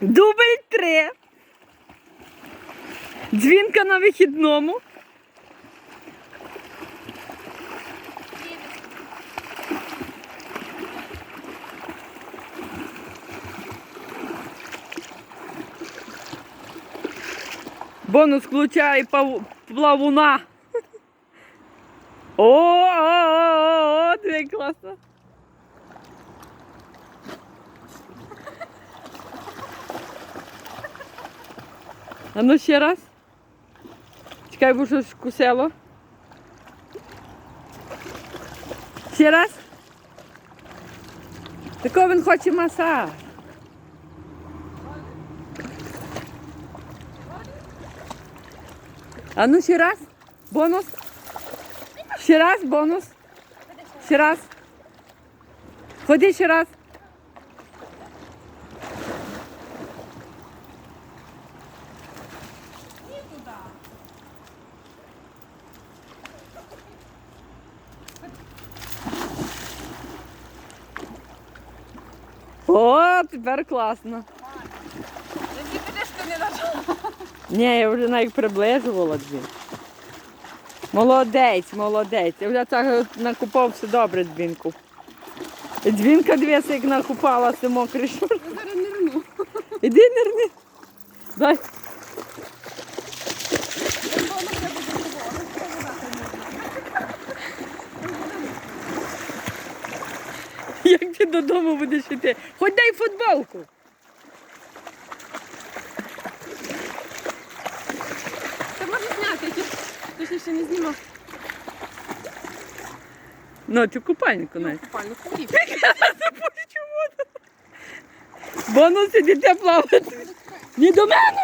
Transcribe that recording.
Дубль три. Дзвінка на вихідному. Бонус включає пав... плавуна. О, о, о, о, диви, класно. А ну ще раз. Чекай, бо щось вкусило. Ще раз. Такого він хоче масаж. А ну ще раз. Бонус. Ще раз, бонус. Ще раз. Ходи ще раз. Ні туди. О, тепер класно. Якщо підеш, то не нажала. Ні, я вже навіть приближувала дві. Молодець, молодець. Я вже так накупав все добре дзвінку. Дзвінка дивися, як накупалася мокрий шур. Я зараз нирну. Іди нирни. Дай. Як ти додому будеш йти? Хоч дай футболку. Це можна зняти, ті- ти ще не знімав. Ну, цю купальнику Ну, навіть. купальник ходів. Бонус ідете плавати. Ні до мене.